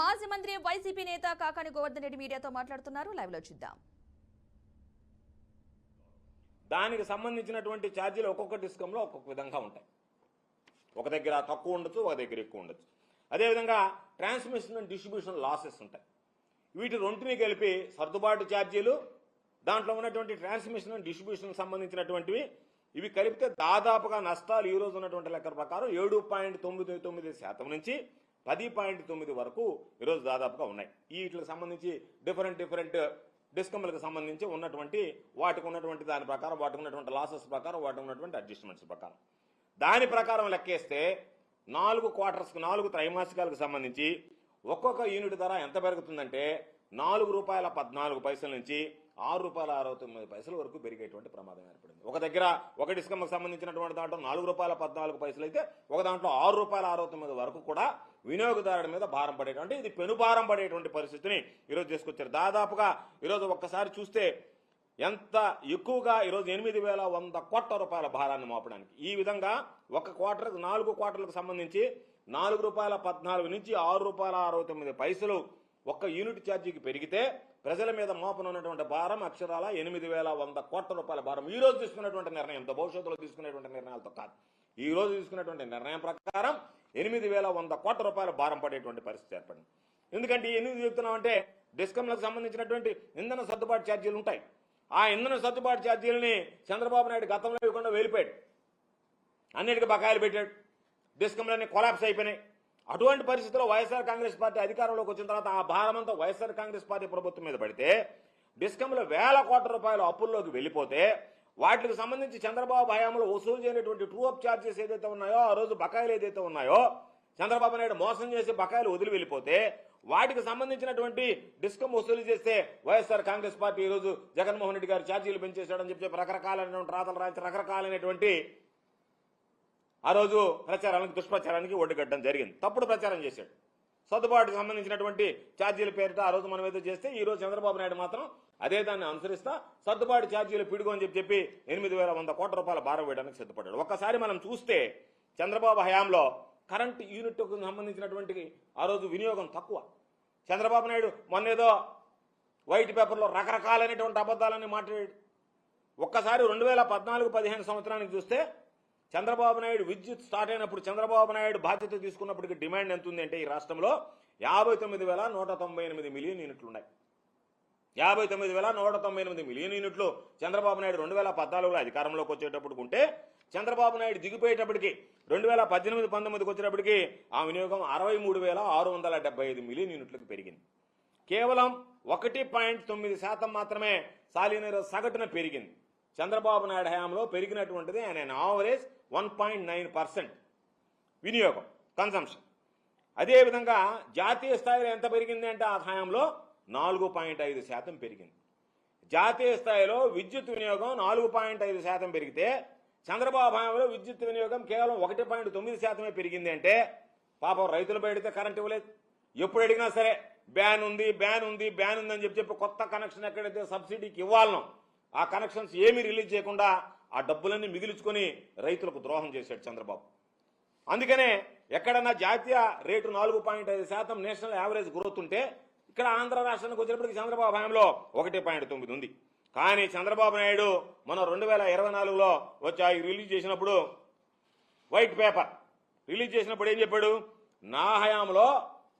మాజీ మంత్రి వైసీపీ నేత కాకాని గోవర్ధన్ రెడ్డి మీడియాతో మాట్లాడుతున్నారు. లైవ్లో చూద్దాం. దానికి సంబంధించినటువంటి ఛార్జీలు ఒక్కొక్క డిస్కంలో ఒక్కొక్క విధంగా ఉంటాయి. ఒక దగ్గర తక్కువ ఉండొచ్చు ఒక దగ్గర ఎక్కువ ఉండొచ్చు. అదేవిధంగా ట్రాన్స్మిషన్ అండ్ డిస్ట్రిబ్యూషన్ లాసెస్ ఉంటాయి. వీటి రెంటిని కలిపి సర్దుబాటు ఛార్జీలు దాంట్లో ఉన్నటువంటి ట్రాన్స్మిషన్ అండ్ డిస్ట్రిబ్యూషన్ సంబంధించినటువంటివి ఇవి కలిపితే దాదాపుగా నష్టాలు ఈ రోజు ఉన్నటువంటి లెక్కల ప్రకారం ఏడు పాయింట్ తొమ్మిది తొమ్మిది శాతం నుంచి పది పాయింట్ తొమ్మిది వరకు ఈరోజు దాదాపుగా ఉన్నాయి. వీటికి సంబంధించి డిఫరెంట్ డిఫరెంట్ డిస్కమ్లకు సంబంధించి ఉన్నటువంటి వాటికి ఉన్నటువంటి దాని ప్రకారం వాటికి ఉన్నటువంటి లాసెస్ ప్రకారం వాటికి ఉన్నటువంటి అడ్జస్ట్మెంట్స్ ప్రకారం. దాని ప్రకారం లెక్కేస్తే నాలుగు క్వార్టర్స్కి నాలుగు త్రైమాసికాలకు సంబంధించి ఒక్కొక్క యూనిట్ ధర ఎంత పెరుగుతుందంటే నాలుగు రూపాయల పద్నాలుగు పైసల నుంచి ఆరు రూపాయల అరవై తొమ్మిది పైసల వరకు పెరిగేటువంటి ప్రమాదం ఏర్పడింది. ఒక దగ్గర ఒక డిస్కమ్కి సంబంధించినటువంటి దాంట్లో నాలుగు రూపాయల పద్నాలుగు పైసలు అయితే ఒక దాంట్లో ఆరు రూపాయల అరవై తొమ్మిది వరకు కూడా వినియోగదారుడి మీద భారం పడేటువంటి ఇది పెనుభారం పడేటువంటి పరిస్థితిని ఈరోజు తీసుకొచ్చారు. దాదాపుగా ఈరోజు ఒక్కసారి చూస్తే ఎంత ఎక్కువగా ఈరోజు ఎనిమిది వేల వంద కోట్ల రూపాయల భారాన్ని మోపడానికి. ఈ విధంగా ఒక క్వార్టర్ నాలుగు క్వార్టర్లకు సంబంధించి నాలుగు రూపాయల పద్నాలుగు నుంచి ఆరు రూపాయల అరవై తొమ్మిది పైసలు ఒక్క యూనిట్ ఛార్జీకి పెరిగితే ప్రజల మీద మోపనున్నటువంటి భారం అక్షరాల ఎనిమిది వేల వంద కోట్ల రూపాయల భారం. ఈ రోజు తీసుకున్నటువంటి నిర్ణయంతో భవిష్యత్తులో తీసుకునేటువంటి నిర్ణయాలతో కాదు. ఈ రోజు తీసుకున్నటువంటి నిర్ణయం ప్రకారం ఎనిమిది వేల వంద కోట్ల రూపాయల భారం పడేటువంటి పరిస్థితి ఏర్పడింది. ఎందుకంటే ఈ ఎందుకు చెప్తున్నామంటే డిస్కంలకు సంబంధించినటువంటి ఇంధన సర్దుబాటు ఛార్జీలు ఉంటాయి. ఆ ఇంధన సర్దుబాటు ఛార్జీలని చంద్రబాబు నాయుడు గతంలో ఇవ్వకుండా వెళ్ళిపోయాడు అన్నిటికీ బకాయిలు పెట్టాడు. డిస్కంలన్నీ కొలాప్స్ అయిపోయినాయి. అటువంటి పరిస్థితిలో వైఎస్ఆర్ కాంగ్రెస్ పార్టీ అధికారంలోకి వచ్చిన తర్వాత ఆ భారమంతా వైఎస్ఆర్ కాంగ్రెస్ పార్టీ ప్రభుత్వం మీద పడితే డిస్కంలో వేల కోట్ల రూపాయల అప్పుల్లోకి వెళ్ళిపోతే వాటికి సంబంధించి చంద్రబాబు హయాంలో వసూలు చేయనటువంటి ట్రూ అప్ ఛార్జెస్ ఏదైతే ఉన్నాయో ఆ రోజు బకాయిలు ఏదైతే ఉన్నాయో చంద్రబాబు నాయుడు మోసం చేసి బకాయిలు వదిలి వెళ్ళిపోతే వాటికి సంబంధించినటువంటి డిస్కం వసూలు చేస్తే వైఎస్ఆర్ కాంగ్రెస్ పార్టీ ఈ రోజు జగన్మోహన్ రెడ్డి గారు ఛార్జీలు పెంచేశాడని చెప్పి రకరకాలైనటువంటి రాతలు రాయించి రకరకాలైనటువంటి ఆ రోజు ప్రచారానికి దుష్ప్రచారానికి ఒడ్డుగట్టడం జరిగింది. తప్పుడు ప్రచారం చేశాడు. సర్దుబాటుకు సంబంధించినటువంటి ఛార్జీల పేరిట ఆ రోజు మనం ఏదో చేస్తే ఈ రోజు చంద్రబాబు నాయుడు మాత్రం అదే దాన్ని అనుసరిస్తా సర్దుబాటు ఛార్జీలు పిడుగు అని చెప్పి చెప్పి ఎనిమిది వేల వంద కోట్ల రూపాయల భారం వేయడానికి సిద్ధపడ్డాడు. ఒక్కసారి మనం చూస్తే చంద్రబాబు హయాంలో కరెంట్ యూనిట్కు సంబంధించినటువంటి ఆ రోజు వినియోగం తక్కువ. చంద్రబాబు నాయుడు మొన్నేదో వైట్ పేపర్లో రకరకాలైనటువంటి అబద్ధాలని మాట్లాడాడు. ఒక్కసారి రెండు వేల పద్నాలుగు పదిహేను సంవత్సరానికి చూస్తే చంద్రబాబు నాయుడు విద్యుత్ స్టార్ట్ అయినప్పుడు చంద్రబాబు నాయుడు బాధ్యత తీసుకున్నప్పటికి డిమాండ్ ఎంత ఉంది అంటే ఈ రాష్ట్రంలో యాభై తొమ్మిది వేల నూట తొంభై ఎనిమిది మిలియన్ యూనిట్లు ఉన్నాయి యాభై తొమ్మిది వేల నూట తొంభై ఎనిమిది మిలియన్ యూనిట్లు చంద్రబాబు నాయుడు రెండు వేల పద్నాలుగులో అధికారంలోకి వచ్చేటప్పుడు ఉంటే చంద్రబాబు నాయుడు దిగిపోయేటప్పటికి రెండు వేల పద్దెనిమిది పంతొమ్మిదికి వచ్చేటప్పటికి ఆ వినియోగం అరవై మూడు వేల ఆరు వందల డెబ్బై ఐదు మిలియన్ యూనిట్లకు పెరిగింది. కేవలం ఒకటి పాయింట్ తొమ్మిది శాతం మాత్రమే సాలినీరు సగటున పెరిగింది. చంద్రబాబు నాయుడు హయాంలో పెరిగినటువంటిది ఆయన average one point nine percent వినియోగం కన్సంప్షన్ అదేవిధంగా జాతీయ స్థాయిలో ఎంత పెరిగింది అంటే ఆ హయాంలో నాలుగు పాయింట్ ఐదు శాతం పెరిగింది. జాతీయ స్థాయిలో విద్యుత్ వినియోగం నాలుగు పాయింట్ ఐదు శాతం పెరిగితే చంద్రబాబు హయాంలో విద్యుత్ వినియోగం కేవలం ఒకటి పాయింట్ తొమ్మిది శాతమే పెరిగింది అంటే పాపం రైతులు పెడితే కరెంట్ ఇవ్వలేదు. ఎప్పుడు అడిగినా సరే బ్యాన్ ఉంది బ్యాన్ ఉంది బ్యాన్ ఉంది అని చెప్పి చెప్పి కొత్త కనెక్షన్ ఎక్కడైతే సబ్సిడీకి ఇవ్వాలనో ఆ కనెక్షన్స్ ఏమీ రిలీజ్ చేయకుండా ఆ డబ్బులన్నీ మిగిల్చుకొని రైతులకు ద్రోహం చేశాడు చంద్రబాబు. అందుకనే ఎక్కడన్నా జాతీయ రేటు నాలుగు పాయింట్ ఐదు శాతం నేషనల్ యావరేజ్ గ్రోత్ ఉంటే ఇక్కడ ఆంధ్ర రాష్ట్రానికి వచ్చినప్పటికీ చంద్రబాబు హయాంలో ఒకటి పాయింట్ తొమ్మిది ఉంది. కానీ చంద్రబాబు నాయుడు మన రెండు వేల ఇరవై నాలుగులో వచ్చి రిలీజ్ చేసినప్పుడు వైట్ పేపర్. రిలీజ్ చేసినప్పుడు ఏం చెప్పాడు? నా హయాంలో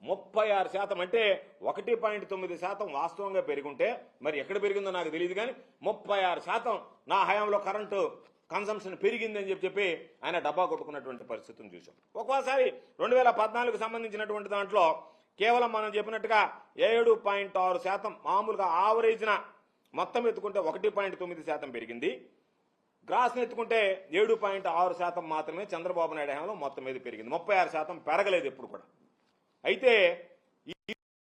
ముప్పై ఆరు శాతం అంటే ఒకటి పాయింట్ తొమ్మిది శాతం వాస్తవంగా పెరుగుంటే మరి ఎక్కడ పెరిగిందో నాకు తెలియదు కానీ ముప్పై ఆరు శాతం నా హయాంలో కరెంటు కన్సంప్షన్ పెరిగిందని చెప్పి చెప్పి ఆయన డబ్బా కొట్టుకున్నటువంటి పరిస్థితిని చూసాం ఒక్కోసారి రెండు వేల పద్నాలుగు సంబంధించినటువంటి దాంట్లో కేవలం మనం చెప్పినట్టుగా ఏడు పాయింట్ ఆరు శాతం మామూలుగా ఆవరేజ్న మొత్తం ఎత్తుకుంటే ఒకటి పాయింట్ తొమ్మిది శాతం పెరిగింది. గ్రాస్ ఎత్తుకుంటే ఏడు పాయింట్ ఆరు శాతం మాత్రమే చంద్రబాబు నాయుడు హయాంలో మొత్తం మీద పెరిగింది. ముప్పై ఆరు శాతం పెరగలేదు ఎప్పుడు కూడా. అయితే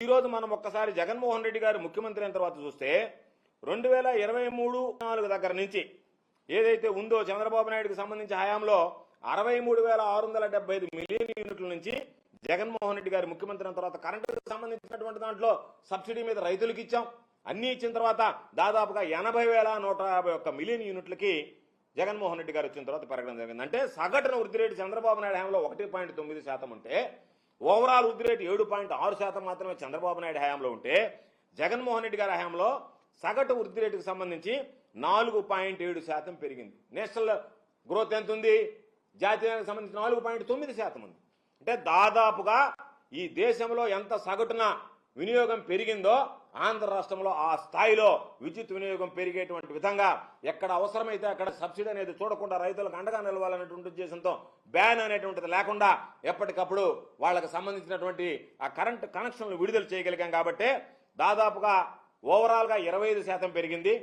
ఈరోజు మనం ఒక్కసారి జగన్మోహన్ రెడ్డి గారు ముఖ్యమంత్రి అయిన తర్వాత చూస్తే రెండు వేల ఇరవై మూడు నాలుగు దగ్గర నుంచి ఏదైతే ఉందో చంద్రబాబు నాయుడుకి సంబంధించి హయాంలో అరవై మూడు వేల ఆరు వందల డెబ్బై ఐదు మిలియన్ యూనిట్ల నుంచి జగన్మోహన్ రెడ్డి గారు ముఖ్యమంత్రి అయిన తర్వాత కరెంటుకు సంబంధించినటువంటి దాంట్లో సబ్సిడీ మీద రైతులకు ఇచ్చాం. అన్ని ఇచ్చిన తర్వాత దాదాపుగా ఎనభై వేల నూట యాభై ఒక్క మిలియన్ యూనిట్లకి జగన్మోహన్ రెడ్డి గారు వచ్చిన తర్వాత పెరగడం జరిగింది. అంటే సగటున వృద్ధి రేటు చంద్రబాబు నాయుడు హయాంలో ఒకటి పాయింట్ తొమ్మిది శాతం ఉంటే ఓవరాల్ వృద్ధి రేటు ఏడు పాయింట్ ఆరు శాతం మాత్రమే చంద్రబాబు నాయుడు హయాంలో ఉంటే జగన్మోహన్ రెడ్డి గారి హయాంలో సగటు వృద్ధి రేటుకు సంబంధించి నాలుగు పాయింట్ ఏడు శాతం పెరిగింది. నేషనల్ గ్రోత్ ఎంత ఉంది? జాతీయానికి సంబంధించి నాలుగు పాయింట్ తొమ్మిది శాతం ఉంది. అంటే దాదాపుగా ఈ దేశంలో ఎంత సగటున వినియోగం పెరిగిందో ఆంధ్ర రాష్ట్రంలో ఆ స్థాయిలో విద్యుత్ వినియోగం పెరిగేటువంటి విధంగా ఎక్కడ అవసరమైతే అక్కడ సబ్సిడీ అనేది చూడకుండా రైతులకు అండగా నిలవాలనేటువంటి ఉద్దేశంతో బ్యాన్ అనేటువంటిది లేకుండా ఎప్పటికప్పుడు వాళ్ళకి సంబంధించినటువంటి ఆ కరెంట్ కనెక్షన్లు విడుదల చేయగలిగాం కాబట్టి దాదాపుగా ఓవరాల్గా ఇరవై ఐదు శాతం పెరిగింది.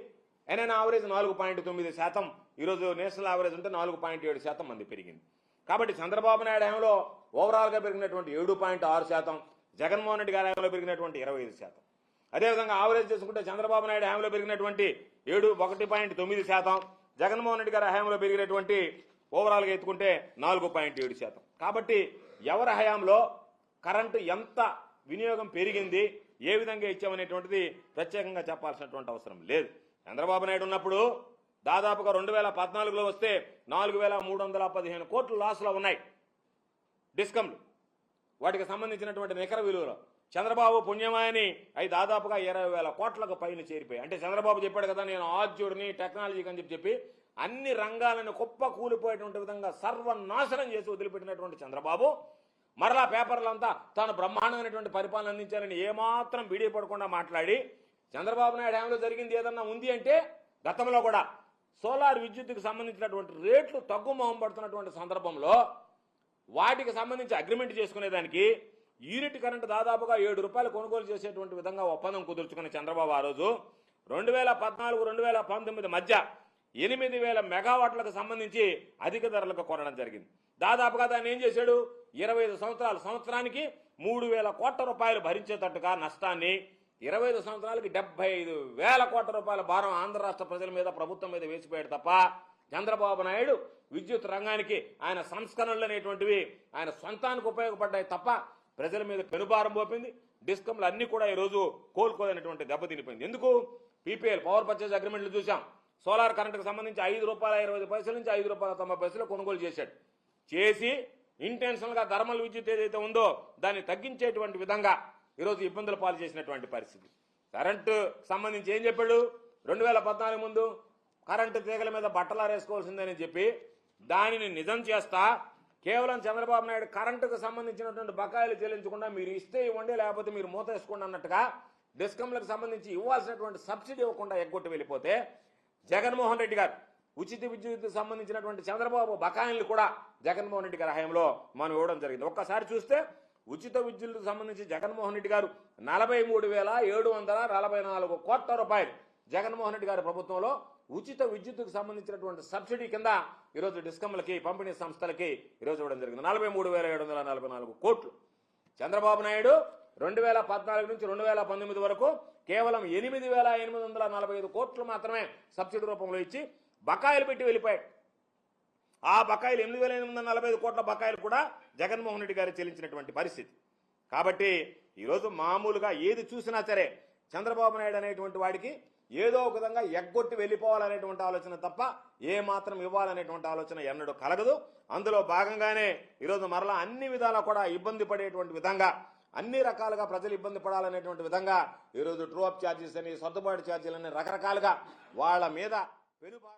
ఎన్ఎన్ ఆవరేజ్ నాలుగు పాయింట్ తొమ్మిది శాతం. ఈరోజు నేషనల్ ఆవరేజ్ ఉంటే నాలుగు పాయింట్ ఏడు శాతం మంది పెరిగింది. కాబట్టి చంద్రబాబు నాయుడు హయాంలో ఓవరాల్గా పెరిగినటువంటి ఏడు పాయింట్ ఆరు శాతం. జగన్మోహన్ రెడ్డి గారి హయాంలో పెరిగినటువంటి ఇరవై ఐదు శాతం. అదేవిధంగా ఆవరేజ్ చేసుకుంటే చంద్రబాబు నాయుడు హయాంలో పెరిగినటువంటి ఏడు ఒకటి పాయింట్ తొమ్మిది శాతం. జగన్మోహన్ రెడ్డి గారి హయాంలో పెరిగినటువంటి ఓవరాల్గా ఎత్తుకుంటే నాలుగు పాయింట్ ఏడు శాతం. కాబట్టి ఎవరి హయాంలో కరెంటు ఎంత వినియోగం పెరిగింది ఏ విధంగా ఇచ్చామనేటువంటిది ప్రత్యేకంగా చెప్పాల్సినటువంటి అవసరం లేదు. చంద్రబాబు నాయుడు ఉన్నప్పుడు దాదాపుగా రెండు వేల పద్నాలుగులో వస్తే నాలుగు వేల మూడు వందల పదిహేను కోట్లు లాస్లో ఉన్నాయి. డిస్కమ్లు వాటికి సంబంధించినటువంటి నికర విలువలు. చంద్రబాబు పుణ్యమాయని అవి దాదాపుగా ఇరవై వేల కోట్లకు పైన చేరిపోయాయి. అంటే చంద్రబాబు చెప్పాడు కదా నేను ఆద్యుడిని టెక్నాలజీకి అని చెప్పి చెప్పి అన్ని రంగాలను కుప్ప కూలిపోయేటువంటి విధంగా సర్వనాశనం చేసి వదిలిపెట్టినటువంటి చంద్రబాబు మరలా పేపర్లంతా తాను బ్రహ్మాండమైనటువంటి పరిపాలన అందించారని ఏమాత్రం పడకుండా మాట్లాడి చంద్రబాబు నాయుడు హయాంలో జరిగింది ఏదన్నా ఉంది అంటే గతంలో కూడా సోలార్ విద్యుత్తుకు సంబంధించినటువంటి రేట్లు తగ్గుమొహం పడుతున్నటువంటి సందర్భంలో వాటికి సంబంధించి అగ్రిమెంట్ చేసుకునేదానికి యూనిట్ కరెంట్ దాదాపుగా ఏడు రూపాయలు కొనుగోలు చేసేటువంటి విధంగా ఒప్పందం కుదుర్చుకున్న చంద్రబాబు ఆ రోజు రెండు వేల పద్నాలుగు రెండు వేల పంతొమ్మిది మధ్య ఎనిమిది వేల మెగావాట్లకు సంబంధించి అధిక ధరలకు కొనడం జరిగింది. దాదాపుగా దాన్ని ఏం చేశాడు? ఇరవై ఐదు సంవత్సరాలు సంవత్సరానికి మూడు వేల కోట్ల రూపాయలు భరించేటట్టుగా నష్టాన్ని ఇరవై ఐదు సంవత్సరాలకి డెబ్బై ఐదు వేల కోట్ల రూపాయల భారం ఆంధ్ర రాష్ట్ర ప్రజల మీద ప్రభుత్వం మీద వేసిపోయాడు తప్ప చంద్రబాబు నాయుడు విద్యుత్ రంగానికి ఆయన సంస్కరణలు అనేటువంటివి ఆయన సొంతానికి ఉపయోగపడ్డాయి తప్ప ప్రజల మీద పెనుభారం పోపింది డిస్కంలు అన్ని కూడా ఈరోజు కోలుకోలేనటువంటి దెబ్బతినిపోయింది ఎందుకు? పీపీఎల్ పవర్ పర్చేజ్ అగ్రిమెంట్లు చూసాం సోలార్ కరెంట్కి సంబంధించి ఐదు రూపాయల ఇరవై పైసల నుంచి ఐదు రూపాయల తొంభై పైసలు కొనుగోలు చేశాడు. చేసి ఇంటెన్షనల్గా థర్మల్ విద్యుత్ ఏదైతే ఉందో దాన్ని తగ్గించేటువంటి విధంగా ఈరోజు ఇబ్బందుల పాలు చేసినటువంటి పరిస్థితి. కరెంటు సంబంధించి ఏం చెప్పాడు? రెండు వేల పద్నాలుగు ముందు కరెంటు తీగల మీద బట్టలారేసుకోవాల్సిందని చెప్పి దానిని నిజం చేస్తా. కేవలం చంద్రబాబు నాయుడు కరెంటుకు సంబంధించినటువంటి బకాయిలు చెల్లించకుండా మీరు ఇస్తే ఇవ్వండి లేకపోతే మీరు మూత వేసుకోండి అన్నట్టుగా డిస్కంలకు సంబంధించి ఇవ్వాల్సినటువంటి సబ్సిడీ ఇవ్వకుండా ఎగ్గొట్టి వెళ్ళిపోతే జగన్మోహన్ రెడ్డి గారు ఉచిత విద్యుత్ సంబంధించినటువంటి చంద్రబాబు బకాయిలు కూడా జగన్మోహన్ రెడ్డి గారి హయాంలో మనం ఇవ్వడం జరిగింది. ఒక్కసారి చూస్తే ఉచిత విద్యుత్కు సంబంధించి జగన్మోహన్ రెడ్డి గారు నలభై మూడు వేల ఏడు వందల నలభై నాలుగు కోట్ల రూపాయలు జగన్మోహన్ రెడ్డి గారి ప్రభుత్వంలో ఉచిత విద్యుత్తుకు సంబంధించినటువంటి సబ్సిడీ కింద ఈరోజు డిస్కమ్లకి పంపిణీ సంస్థలకి ఈరోజు ఇవ్వడం జరిగింది. నలభై మూడు వేల ఏడు వందల నలభై నాలుగు కోట్లు. చంద్రబాబు నాయుడు రెండు వేల పద్నాలుగు నుంచి రెండు వేల పంతొమ్మిది వరకు కేవలం ఎనిమిది వేల ఎనిమిది వందల నలభై ఐదు కోట్లు మాత్రమే సబ్సిడీ రూపంలో ఇచ్చి బకాయిలు పెట్టి వెళ్ళిపోయాడు. ఆ బకాయిలు ఎనిమిది వేల ఎనిమిది వందల నలభై ఐదు కోట్ల బకాయిలు కూడా జగన్మోహన్ రెడ్డి గారు చెల్లించినటువంటి పరిస్థితి. కాబట్టి ఈరోజు మామూలుగా ఏది చూసినా సరే చంద్రబాబు నాయుడు అనేటువంటి వాడికి ఏదో ఒక విధంగా ఎగ్గొట్టి వెళ్ళిపోవాలనేటువంటి ఆలోచన తప్ప ఏ మాత్రం ఇవ్వాలనేటువంటి ఆలోచన ఎన్నడూ కలగదు. అందులో భాగంగానే ఈరోజు మరలా అన్ని విధాలా కూడా ఇబ్బంది పడేటువంటి విధంగా అన్ని రకాలుగా ప్రజలు ఇబ్బంది పడాలనేటువంటి విధంగా ఈరోజు ట్రూ అప్ ఛార్జెస్ అని సర్దుబాటు ఛార్జీలు అని రకరకాలుగా వాళ్ళ మీద పెనుభారం